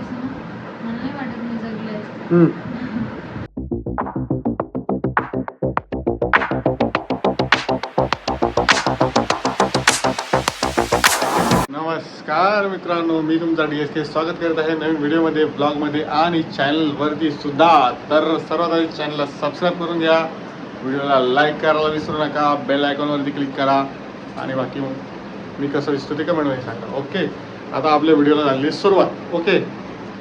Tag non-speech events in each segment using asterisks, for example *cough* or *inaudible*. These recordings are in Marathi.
असं ना मला नाही वाटत मी जगले असते. हम्म. नमस्कार मित्रांनो मी तुमचा डी एस के स्वागत करत आहे नवीन व्हिडिओमध्ये ब्लॉगमध्ये आणि चॅनलवरती सुद्धा. तर सर्वात आधी चॅनलला सबस्क्राईब करून घ्या. व्हिडिओला लाईक करायला विसरू नका. बेल आयकॉनवरती क्लिक करा. आणि बाकी मग मी कसं दिसतो ते कमेंटमध्ये सांगा. ओके आता आपल्या व्हिडिओला झाली सुरुवात. ओके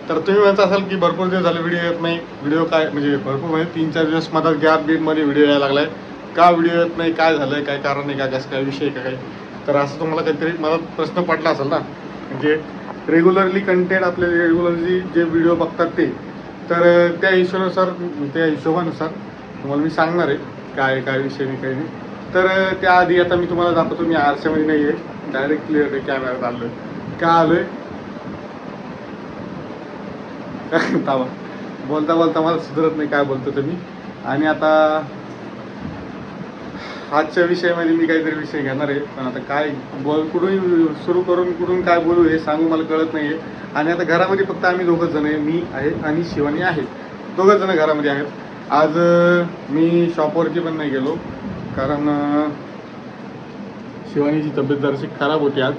तर तुम्ही म्हणत असाल की भरपूर दिवस झाले व्हिडिओ येत नाही. व्हिडिओ काय म्हणजे भरपूर म्हणजे तीन चार दिवस मधात गॅप बीटमध्ये व्हिडिओ यायला लागलाय. का व्हिडिओ येत नाही काय झालं काय कारण आहे का कसं काय विषय का काही तर असं तुम्हाला काहीतरी मला प्रश्न पडला असेल ना? म्हणजे रेग्युलरली कंटेंट आपले रेग्युलरली जे व्हिडिओ बघतात ते. तर त्या हिशोबानुसार त्या हिशोबानुसार तुम्हाला मी सांगणार आहे काय काय विषय नाही काही नाही. तर त्याआधी आता मी तुम्हाला दाखवतो मी आरशामध्ये नाही आहे डायरेक्ट क्लिअर आहे कॅमेऱ्यात आलो आहे का आलो आहे *laughs* थांबा. बोलता बोलता मला सुधरत नाही काय बोलतो तुम्ही आणि आता आजच्या विषयामध्ये मी काहीतरी विषय घेणार आहे. पण आता काय बोल कुठून सुरू करून कुठून काय बोलू हे सांगू मला कळत नाही आहे आणि आता घरामध्ये फक्त आम्ही दोघंच जण आहे. मी आहे आणि शिवानी आहे. दोघंच जण घरामध्ये आहेत. आज मी शॉपवरती पण नाही गेलो. कारण शिवानीची तब्येत जराशी खराब होती आज.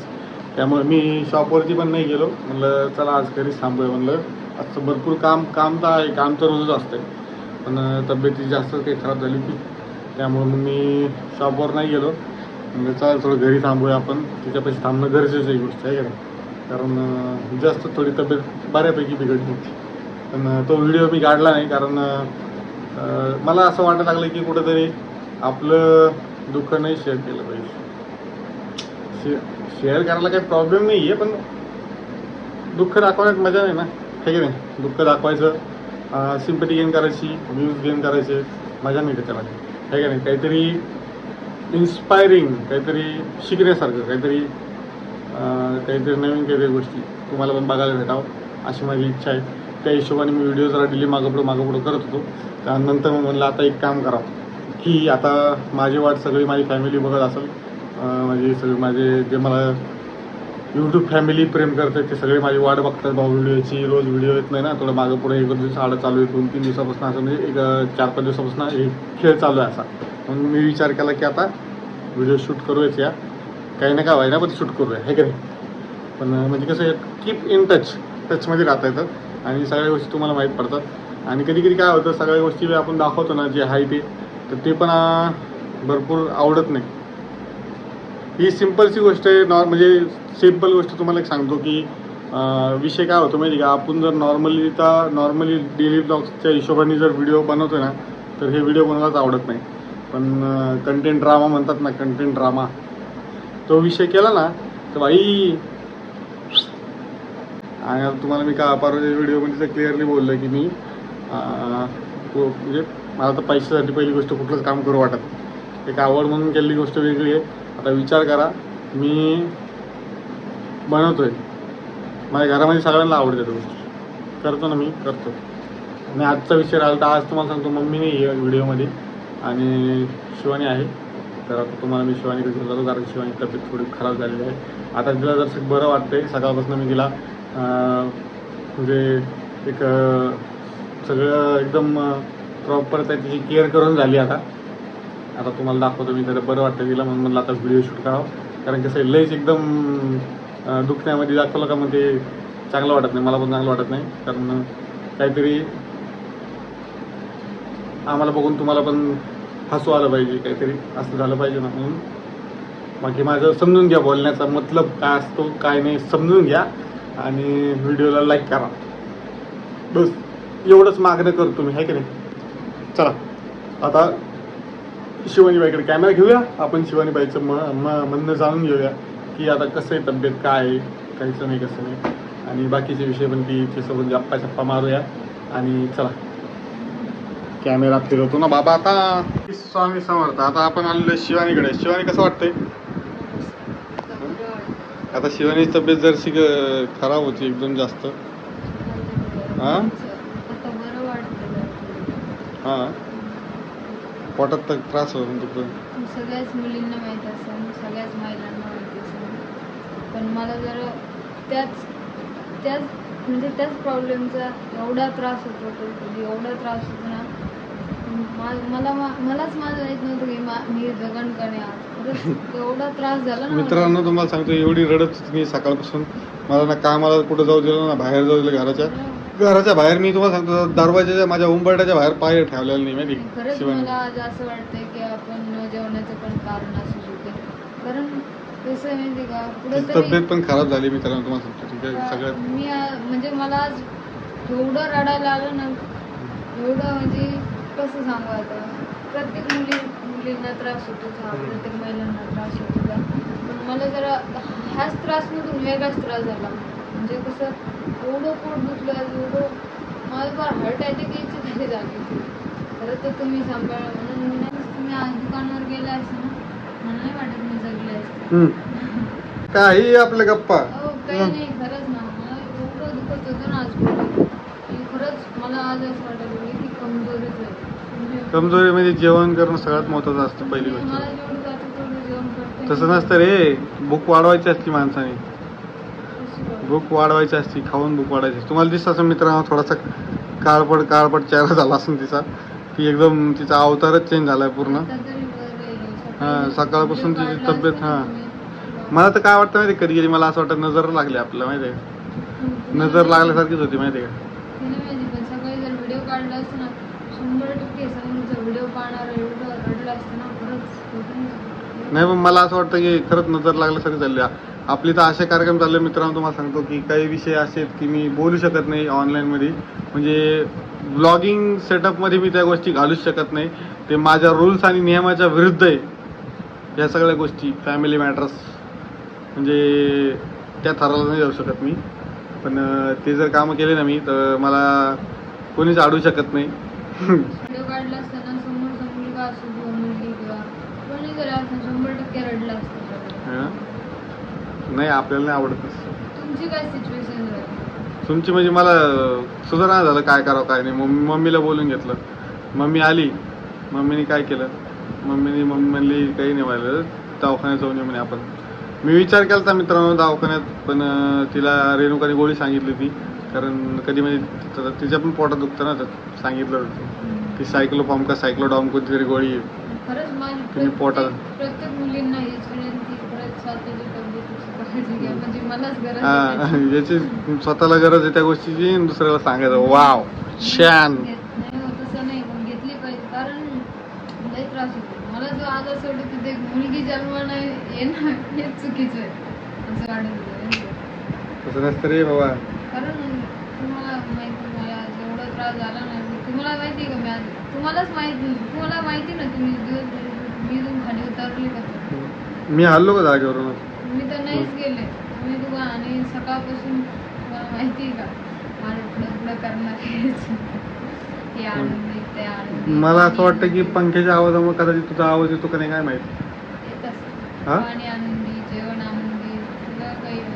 त्यामुळे मी शॉपवरती पण नाही गेलो. म्हणलं चला आज घरीच थांबूया म्हणलं. आजचं भरपूर काम काम तर आहे काम तर रोजच असतंय. पण तब्येती जास्त काही खराब झाली होती. त्यामुळे मग मी शॉपवर नाही गेलो. म्हणजे चालेल थोडं घरी थांबूया आपण. तिच्यापाशी थांबणं गरजेचं आहे गोष्ट आहे का कारण जास्त थोडी तब्येत बऱ्यापैकी बिघडली होती. पण तो व्हिडिओ मी काढला नाही कारण मला असं वाटायला लागलं की कुठंतरी आपलं दुःख नाही शेअर केलं पाहिजे. शे शेअर करायला काही प्रॉब्लेम नाही आहे पण दुःख दाखवण्यात मजा नाही ना. हे की नाही दुःख दाखवायचं. सिम्पटी गेन करायची व्ह्यूज गेन करायचे मजा नाही त्याच्यामध्ये हे की नाही काहीतरी इन्स्पायरिंग काहीतरी शिकण्यासारखं काहीतरी काहीतरी नवीन काहीतरी गोष्टी तुम्हाला पण बघायला भेटावं अशी माझी इच्छा आहे. त्या हिशोबाने मी व्हिडिओ जरा डिली मागं पुढं करत होतो. त्यानंतर मग म्हणलं आता एक काम करावं की आता माझी वाट सगळी माझी फॅमिली बघत असेल. माझी म्हणजे माझे जे मला यूट्यूब फॅमिली प्रेम करतात ते सगळे. माझी वाट बघतात भाऊ व्हिडिओची रोज व्हिडिओ येत नाही ना. थोडं मागं पुढे एक दिवस आडं चालू आहे. दोन तीन दिवसापासून असं म्हणजे एक चार पाच दिवसापासून एक खेळ चालू आहे असा. म्हणून मी विचार केला की आता व्हिडिओ शूट करूयाच या. काही ना काय व्हायला पण शूट करूया. हे का पण म्हणजे कसं कीप इन टच टचमध्ये राहता येतात आणि सगळ्या गोष्टी तुम्हाला माहीत पडतात. आणि कधी कधी काय होतं सगळ्या गोष्टी आपण दाखवतो ना जे आहे ते तर ते पण भरपूर आवडत नाही. ही सिम्पलची गोष्ट आहे. नॉर म्हणजे सिंपल गोष्ट तुम्हाला एक सांगतो की विषय काय होतो माहिती का? आपण जर नॉर्मली तर नॉर्मली डेली ब्लॉग्सच्या हिशोबाने जर व्हिडिओ बनवतो ना तर हे व्हिडिओ कोणालाच आवडत नाही. पण कंटेंट ड्रामा म्हणतात ना कंटेंट ड्रामा तो विषय केला ना तर बाई आणि आता तुम्हाला मी का परवाच्या व्हिडिओमध्ये तर क्लिअरली बोललं की मी म्हणजे मला तर पैशासाठी पहिली गोष्ट कुठलंच काम करू वाटत एक आवड म्हणून केलेली गोष्ट वेगळी आहे. आता विचार करा मी बनवतोय. माझ्या घरामध्ये सगळ्यांना आवडते तो करतो ना मी करतो. आणि आजचा विषय राहिला तर आज तुम्हाला सांगतो मम्मी नाही आहे व्हिडिओमध्ये आणि शिवानी आहे. तर आता तुम्हाला मी शिवानीकडे घेऊन जातो कारण शिवानी तब्येत थोडी खराब झालेली आहे. आता तिला जर बरं वाटतंय सकाळपासून मी तिला म्हणजे एक सगळं एकदम प्रॉपर त्या तिची केअर करून झाली आता. आता तुम्हाला दाखवतो मी त्याला बरं वाटतं तिला म्हणून म्हणलं आता व्हिडिओ शूट करावं. कारण कसं आहे लयच एकदम दुखण्यामध्ये दाखवलं का मग ते चांगलं वाटत नाही मला पण चांगलं वाटत नाही. कारण काहीतरी आम्हाला बघून तुम्हाला पण हसू आलं पाहिजे काहीतरी असं झालं पाहिजे ना म्हणून. बाकी माझं समजून घ्या बोलण्याचा मतलब काय असतो काय नाही समजून घ्या आणि व्हिडिओला लाईक करा. बस एवढंच मागणं करतो मी आहे की नाही? चला आता शिवानीबाईकडे कॅमेरा घेऊया. आपण शिवानीबाईचं म म म्हणणं जाणून घेऊया की आता कसं आहे तब्येत काय आहे काहीचं नाही कसं नाही. आणि बाकीचे विषय पण ती तिच्यासोबत गप्पा शप्पा मारूया. आणि चला. कॅमेरा फिरवतो ना बाबा आता. स्वामी समर्थ आता आपण आलेलो शिवानीकडे. शिवानी कसं वाटतंय? आता शिवानीची तब्येत जरशी खराब होती एकदम जास्त. हा? हां. पोटात तर त्रास होतो तिकडं सगळ्याच मुलींना माहीत असेल सगळ्याच महिलांना माहीत असेल. पण मला जर त्याच त्याच म्हणजे त्याच प्रॉब्लेमचा एवढा त्रास होत होतो कधी एवढा त्रास होतो ना मा- मला मा- मलाच माझं माहीत नव्हतं की मा- मी जगण का नाही आज. खरंच एवढा त्रास झाला ना मला. मित्रांनो तुम्हाला सांगतो एवढी रडत होती मी सकाळपासून. मला ना कामाला कुठं जाऊ दिलं ना बाहेर जाऊ दिलं घराच्या. घराच्या बाहेर मी तुम्हाला सांगतो दरवाजाच्या माझ्या उंबरट्याच्या बाहेर पाय ठेवलेला नाही माहिती? खरंच शिवानी मला आज असं वाटतंय की आपण न जेवण्याचं पण कारण असू शकते. कारण कसं आहे माहिती का तिची कुठेतरी तब्येत पण खराब झाली मित्रांनो तुम्हाला सांगतो ठीक आहे? सगळ्यात मी आ- म्हणजे मला आज एवढं रडायला आलं ना एवढं म्हणजे कसं सांगू आता? प्रत्येक मुली मुलींना त्रास होतो हा प्रत्येक महिलांना त्रास होतो. पण मला जरा ह्याच त्रासमधून वेगळाच त्रास झाला. म्हणजे कसं एवढं पोट दुखलं एवढं मला फार हार्ट अटॅक यायची झाली खरं तर तुम्ही सांभाळा म्हणून मी नाही तुम्ही आज दुकानावर गेला असते ना मला नाही वाटत मी जगले असते. काही आपल्या गप्पा अहो, काही नाही खरंच ना मला एवढं दुखत होतं ना आज. की खरंच मला आज असं वाटत होतं की कमजोरीच आहे म्हणजे कमजोरी म्हणजे जेवण करणं सगळ्यात महत्वाचं असतं पहिली मला गोष्ट तसं नसतं रे भूक वाढवायची असती माणसाने? भूक वाढवायची असती खाऊन भूक वाढवायची असते. तुम्हाला दिसतं असं मित्रांनो थोडासा काळपट काळपट चेहरा झाला असेल तिचा की एकदम तिचा अवतारच चेंज पूर्ण बरं आहे. हा, सकाळी सकाळपासून तिची तब्येत, हा. मला तर काय वाटतं माहिती कधी कधी मला असं वाटतं नजर लागली आपल्याला माहिती आहे. नजर लागल्यासारखीच होती माहिती आहे का ते व्हिडिओ पाहणार रडलं असतं ना खरंच नाही पण मला असं वाटतं की खरंच नजर लागल्यासारखी झाली आपली तर असे कार्यक्रम चालले मित्रांनो तुम्हाला सांगतो की काही विषय असे आहेत की मी बोलू शकत नाही ऑनलाईनमध्ये म्हणजे ब्लॉगिंग सेटअपमध्ये मी त्या गोष्टी घालूच शकत नाही. ते माझ्या रूल्स आणि नियमाच्या विरुद्ध आहे. या सगळ्या गोष्टी फॅमिली मॅटर्स म्हणजे त्या थराला नाही जाऊ शकत मी. पण ते जर कामं केले ना मी तर मला कोणीच अडू शकत नाही. *laughs* शंभर टक्के रडलं है? नाही आपल्याला नाही आवडत. तुमची काय सिच्युएशन झाली तुमची म्हणजे मला सुधारणा झालं काय करावं काय नाही. मम्मी मम्मीला बोलून घेतलं. मम्मी आली. मम्मीने काय केलं? मम्मीने मम्मी म्हणली काही नाही व्हायला दवाखान्यात जाऊन येऊ म्हणे आपण. मी विचार केला होता मित्रांनो दवाखान्यात पण अं, तिला रेणुकाने गोळी सांगितली होती. कारण कधी म्हणजे तिचं- तिच्या पण पोटात दुखतं ना तर सांगितलं होतं. की सायक्लोपॉम का सायक्लोडॉम कोणती तरी गोळी आहे. खरंच माझी तुम्ही पोटात- प्रत्येक मुलींना हीच विनंती खरंच स्वतःची तब्येतीची काळजी घ्या म्हणजे मलाच गरज हा, आहे *laughs* स्वतःला गरज आहे त्या गोष्टीची आणि दुसऱ्याला सांगायचं वाव छान. घेत- नाही हो, तसं नाही पण घेतली पाहिजे. कारण लई त्रास होतो. मला जो एक मुलगी जन्माला येणं हेच चुकीचं आहे. असं वाटत होतं माहिती आहे. तसं नसतं रे बाबा. कारण तुम्हाला माहिती मला आज एवढा त्रास झाला ना तुम्हाला माहिती आहे का मी आज तुम्हालाच माहिती ना तुम्ही खाली उतरली का मी हल्लो का जागेवरून? मी तर नाहीच गेले. मी तुला आणि सकाळपासून माहिती का? मला करणार मला असं वाटतं की. पंख्याच्या आवाजामुळे कदाचित तुझा आवाज येतो का नाही काय माहिती. हा?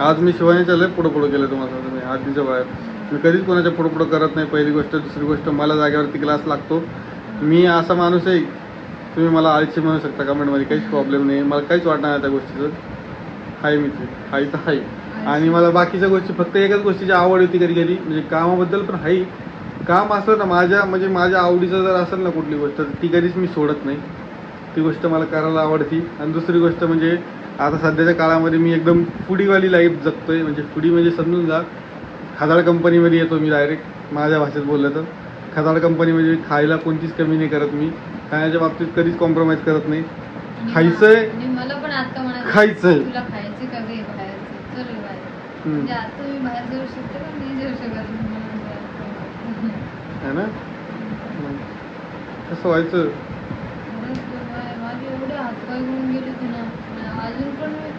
आज मी शिवानीच्या लय पुढं पुढं केलं तुम्हाला सांगतो मी आधीच्या बाहेर. मी कधीच कोणाच्या पुढं पुढं करत नाही. पहिली गोष्ट दुसरी गोष्ट मला जागेवरती क्लास लागतो. मी असा माणूस आहे तुम्ही मला आळशी म्हणू शकता कमेंटमध्ये काहीच प्रॉब्लेम नाही. मला काहीच वाटणार नाही त्या गोष्टीचं. हाय मी ते हाय तर हाय. आणि मला बाकीच्या गोष्टी फक्त एकच गोष्टीची आवड होती कधी कधी म्हणजे कामाबद्दल पण हाय. काम असलं ना माझ्या म्हणजे माझ्या आवडीचं जर असेल ना कुठली गोष्ट तर ती कधीच मी सोडत नाही. ती गोष्ट मला करायला आवडती. आणि दुसरी गोष्ट म्हणजे आता सध्याच्या काळामध्ये मी एकदम फुडीवाली लाईफ जगतोय. म्हणजे फुडी म्हणजे समजून जा खदाळ कंपनीमध्ये येतो मी डायरेक्ट माझ्या भाषेत बोललं तर. खदाळ कंपनीमध्ये खायला कोणतीच कमी नाही करत मी. खाण्याच्या बाबतीत कधीच कॉम्प्रोमाइज करत नाही. खायचंय. मला पण आता म्हणायचं खायचंय. तुला खायचं का गे बाहेरचं? चल रे बाहेर. हम्म. म्हणजे आता मी बाहेर जाऊ शकते का नाही जाऊ शकत मला बाहेर. है ना? मग कसं व्हायचं? खरंच तर मा- माझे एवढे हातपाय गळून गेले होते ना. आणि अजून पण मी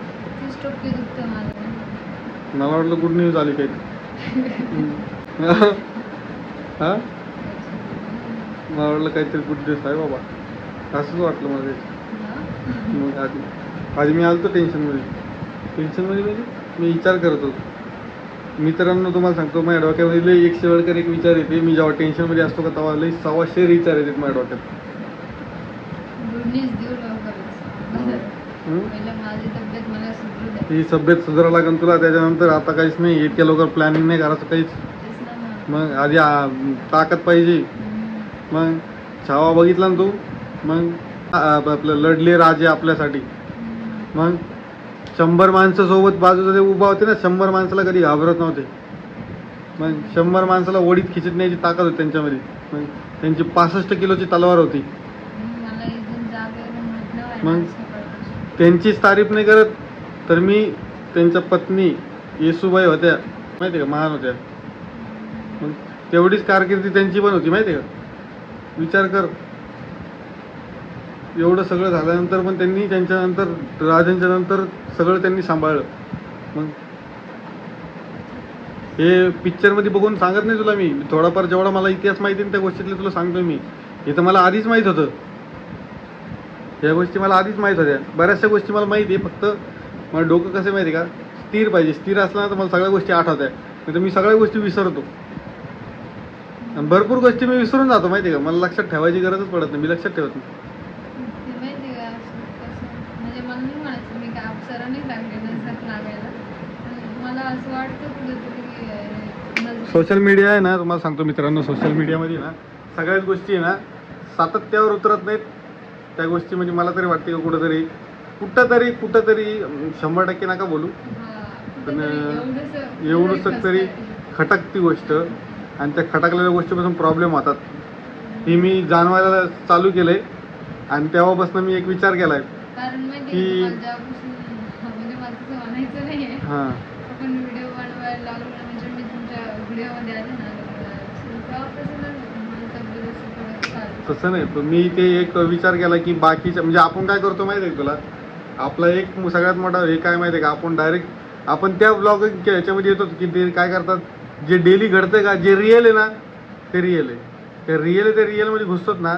तीस टक्के दुखतं माझं मला वाटलं गुड न्यूज आली काही. *laughs* *laughs* हा? मला वाटलं काहीतरी गुड न्यूज आहे बाबा असंच वाटलं मला. हा? मग आधी आधी मी आलतो टेन्शनमध्ये टेन्शनमध्ये म्हणजे मी विचार करत होतो मित्रांनो तुम्हाला सांगतो माझ्या डोक्यामध्ये लई एकशे वेळकर एक विचार येते मी जेव्हा टेन्शनमध्ये असतो का तेव्हा लई सव्वाशे विचार येतात माझ्या डोक्यात द्या ही तब्येत सुधारा लागेल तुला त्याच्यानंतर आता काहीच नाही इतक्या लवकर प्लॅनिंग नाही करायचं काहीच मग. आधी ताकद पाहिजे. मग छावा बघितला ना तू? मग आपलं लढले राजे आपल्यासाठी. मग शंभर माणसं सोबत बाजूला उभा होते ना शंभर माणसाला कधी घाबरत नव्हते. मग शंभर माणसाला ओढीत खिचत न्यायची ताकद होती त्यांच्यामध्ये. मग त्यांची पासष्ट किलोची तलवार होती. मग? त्यांचीच तारीफ नाही करत तर मी त्यांच्या पत्नी येसूबाई होत्या. माहिती का? महान होत्या. मग तेवढीच कारकिर्दी त्यांची पण होती माहिती का? विचार कर. एवढं सगळं झाल्यानंतर पण त्यांनी त्यांच्यानंतर राजांच्या नंतर सगळं त्यांनी सांभाळलं. मग हे पिक्चरमध्ये बघून सांगत नाही तुला मी. थोडाफार जेवढा मला इतिहास माहिती आहे ना त्या गोष्टीतले तुला सांगतोय मी. हे तर मला आधीच माहीत होतं. या गोष्टी मला आधीच माहीत होत्या. बऱ्याचशा गोष्टी मला माहिती आहे. फक्त मला डोकं कसं माहिती आहे का? स्थिर पाहिजे. स्थिर असलं ना तर मला सगळ्या गोष्टी आठवत्या नाही तर मी सगळ्या गोष्टी विसरतो. आणि भरपूर गोष्टी मी विसरून जातो माहिती आहे का? मला लक्षात ठेवायची गरजच पडत नाही मी लक्षात ठेवत नाही. ते माहिती का? असं कसं म्हणजे मला नाही म्हणायचं मी काय अप्सरा नाही लागले नजर लागायला. पण मला असं वाटतं कुठेतरी की, अरे, नजर- सोशल मीडिया आहे ना तुम्हाला सांगतो मित्रांनो सोशल मीडियामध्ये ना सगळ्याच गोष्टी आहे ना सातत्यावर उतरत नाहीत. त्या गोष्टी म्हणजे मला तरी वाटते का कुठंतरी कुठंतरी कुठंतरी अं, शंभर टक्के नका बोलू. हा, पण, कुठेतरी अं, एवढंसं- एवढंसं तरी. खटकती गोष्ट. आणि त्या खटकलेल्या गोष्टीपासून प्रॉब्लेम होतात. ही मी जाणवायला चालू केलंय. आणि तेव्हापासून मी एक विचार केलाय कारण माहिती की- आहे का, म्हणजे आहे हां. म्हणजे तसं नाही पण मी ते एक विचार केला की बाकीच्या म्हणजे आपण काय करतो माहिती आहे तुला? आपला एक सगळ्यात मोठा हे काय माहिती आहे का? आपण डायरेक्ट आपण त्या ब्लॉग ह्याच्यामध्ये येतो की ते काय करतात? जे डेली घडतंय का जे रिअल आहे ना ते रिअल आहे. ते रिअल आहे ते रिअलमध्ये घुसतात ना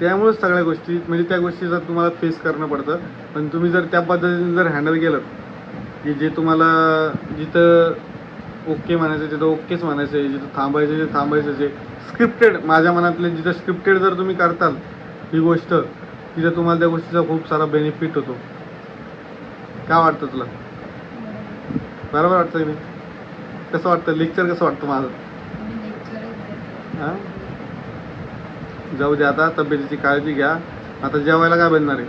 त्यामुळेच सगळ्या गोष्टी म्हणजे त्या गोष्टीचा तुम्हाला फेस करणं पडतं पण तुम्ही जर त्या पद्धतीने जर हँडल केलं की जे तुम्हाला जिथं ओके म्हणायचं तिथं ओकेच म्हणायचं आहे जिथं थांबायचं जे थांबायचं जे स्क्रिप्टेड माझ्या मनातले जिथं स्क्रिप्टेड जर तुम्ही करताल ही गोष्ट तिथं तुम्हाला त्या गोष्टीचा खूप सारा बेनिफिट होतो. काय वाटतं तुला? बरोबर वाटतं मी? कसं वाटतं? लेक्चर कसं वाटतं माझं? हां? जाऊ दे आता तब्येतीची काळजी घ्या. आता जेवायला काय बनणार आहे?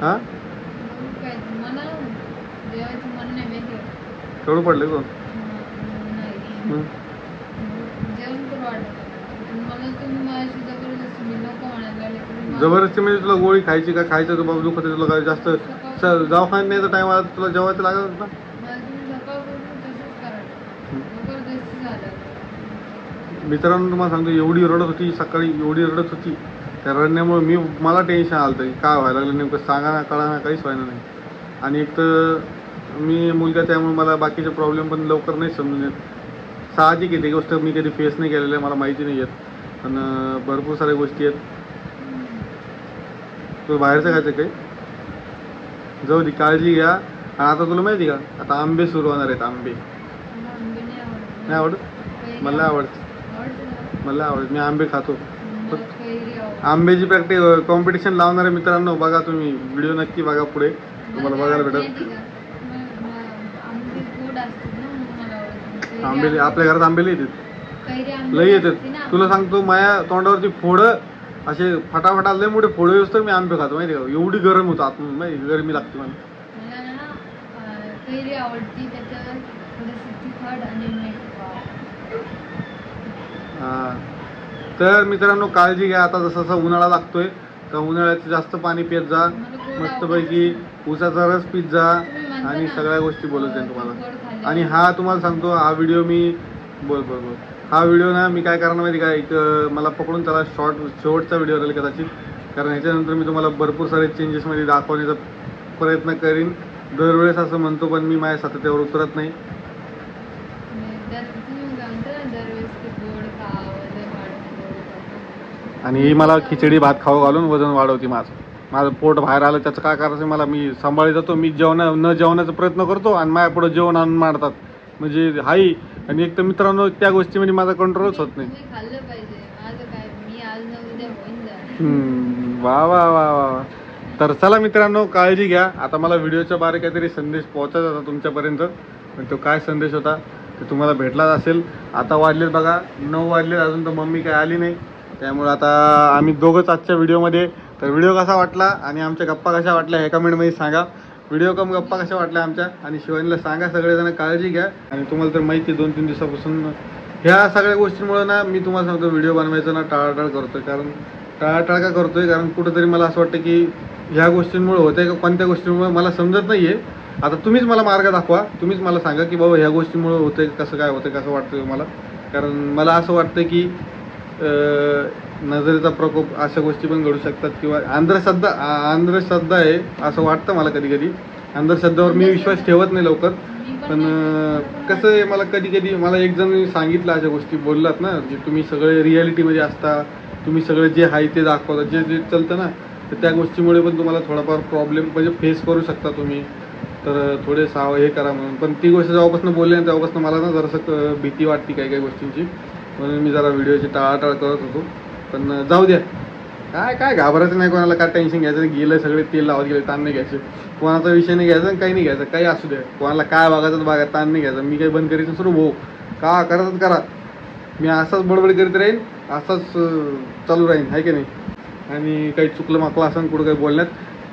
हां? काय पडले कोण जबरदस्ती म्हणजे तुला गोळी खायची का? खायचं तू बाबा? दुखत तुला काय जास्त दवाखान्याचा टाइम आला तुला जेवायचं लागत ना मला तुम्ही सकाळपासून तसंच करायचं जबरदस्ती झालं मित्रांनो तुम्हाला सांगतो एवढी रडत होती सकाळी एवढी रडत होती. त्या रडण्यामुळे मी मला टेन्शन आलं होतं की काय व्हायला लागलं नेमकं सांगा ना कळा ना काहीच व्हायला नाही. आणि एक तर मी मुलगा त्यामुळे मला बाकीचे प्रॉब्लेम पण लवकर नाही समजून येत. साहजिक आहे ती गोष्ट मी कधी फेस नाही केलेलं आहे मला माहिती नाही येत. पण भरपूर साऱ्या गोष्टी आहेत. तुला बाहेरचं खायचं काही जाऊ दे काळजी घ्या. आणि आता तुला माहिती का? आता आंबे सुरू होणार आहेत आंबे. नाही आवडत. मला आवडतं? मला आवडत मी आंबे खातो. आंब्याची प्रॅक्टिस कॉम्पिटिशन लावणारे मित्रांनो बघा तुम्ही व्हिडिओ नक्की बघा पुढे तुम्हाला बघायला आवडते भेटेल माहिती का? म- म- आंबे गोड असतात ना म्हणून मला आवडतं. कैरी आंबे आवडते. आपल्या घरात आंबे लई येतात लई येतात. तुला सांगतो माझ्या तोंडावरती फोडं असे फटाफटा लय मोठे फोडं येऊस तर मी आंबे खातो माहिती का एवढी गरम होतं आतून माहिती गरमी लागते मला आवडती त्याच्यावर थोडंसं तिखट आणि मीठ वाव. हा. तर मित्रांनो काळजी घ्या आता जसा जसा उन्हाळा लागतोय तर उन्हाळ्यात जास्त पाणी पित जा मस्तपैकी. उसाचा रस पित जा आणि सगळ्या गोष्टी बोलत जाईन अं, तुम्हाला खाल्ल्यावर. आणि हा तुम्हाला सांगतो हा व्हिडिओ मी बोल बोल बोल. हा व्हिडिओ ना मी काय करणार माहिती का? एक मला पकडून त्याला शॉर्ट शेवटचा व्हिडिओ राहील कदाचित. कारण ह्याच्यानंतर मी तुम्हाला भरपूर सारे चेंजेसमध्ये दाखवण्याचा प्रयत्न करीन. दरवेळेस असं म्हणतो पण मी माझ्या सातत्यावर उतरत नाही. आणि ही मला खिचडी भात खाऊ घालून वजन वाढवते माझं. माझं पोट बाहेर आलं त्याचं काय करायचं मला मी सांभाळी जातो मी जेवणा न जेवण्याचा प्रयत्न करतो आणि माझ्या पुढे जेवण आणून मारतात. म्हणजे हाई. आणि एक तर मित्रांनो त्या गोष्टीमध्ये म्हणजे माझा कंट्रोलच होत नाही. वा वा वा वा वा. तर चला मित्रांनो काळजी घ्या. आता मला व्हिडिओच्या बारे काहीतरी संदेश पोहोचायचा होता तुमच्यापर्यंत. पण तो काय संदेश होता? ते तुम्हाला भेटलाच असेल. आता वाजलेत बघा नऊ वाजलेत अजून तर मम्मी काय आली नाही. त्यामुळे आता आम्ही दोघंच आजच्या व्हिडिओमध्ये तर व्हिडिओ कसा वाटला आणि आमच्या गप्पा कशा वाटल्या हे कमेंटमध्ये सांगा. व्हिडिओ कम गप्पा कशा वाटल्या आमच्या? आणि शिवानीला सांगा सगळेजण काळजी घ्या. आणि तुम्हाला तर माहिती आहे दोन तीन दिवसापासून ह्या सगळ्या गोष्टींमुळे ना मी तुम्हाला सांगतो व्हिडिओ बनवायचा ना टाळाटाळ करतोय. कारण टाळाटाळ का करतोय? कारण कुठंतरी मला असं वाटतं की ह्या गोष्टींमुळे होतंय का कोणत्या गोष्टींमुळे? मला समजत नाही आहे आता तुम्हीच मला मार्ग दाखवा. तुम्हीच मला सांगा की बाबा ह्या गोष्टीमुळं होतं कसं काय होतं कसं वाटतं मला कारण मला असं वाटतं की नजरेचा प्रकोप अशा गोष्टी पण घडू शकतात किंवा अंधश्रद्धा आंध्रश्रद्धा अंधश्रद्धा आहे असं वाटतं मला कधी कधी अंधश्रद्धावर मी विश्वास ठेवत नाही लवकर. पण कसं आहे मला कधी कधी मला एक जण सांगितलं अशा गोष्टी बोललात ना जे तुम्ही सगळे रियालिटीमध्ये असता तुम्ही सगळे जे आहे ते दाखवता जे जे चालतं ना तर त्या गोष्टीमुळे पण तुम्हाला थोडाफार प्रॉब्लेम म्हणजे फेस करू शकता तुम्ही. तर थोडे साव हे करा म्हणून. पण ती गोष्ट जेव्हापासून बोलली आणि तेव्हापासून मला ना जरासं क- भीती वाटते काही काही गोष्टींची. म्हणून मी जरा व्हिडिओची टाळाटाळ करत होतो. पण जाऊ द्या. काय काय घाबरायचं नाही कोणाला काय टेन्शन घ्यायचं नाही. गेलं सगळे तेल लावत गेले ताण नाही घ्यायचे. कोणाचा विषय नाही घ्यायचा आणि काही नाही घ्यायचं. काही असू द्या. कोणाला काय बघायचं बघा ताण नाही घ्यायचा. मी काही बंद करीत सुरू भाऊ. का करतात करा. मी असाच बडबड करीत राहीन असाच चालू राहीन. आहे की नाही? आणि काही चुकलं माकलं असं कुठं काही बोलण्यात.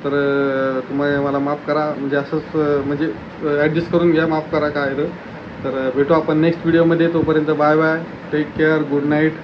तर तुम्ही तुम्हाला मला माफ करा. म्हणजे असंच म्हणजे ॲडजस्ट करून घ्या. माफ करा काय तर भेटू आपण नेक्स्ट व्हिडिओमध्ये तोपर्यंत bye bye take care good night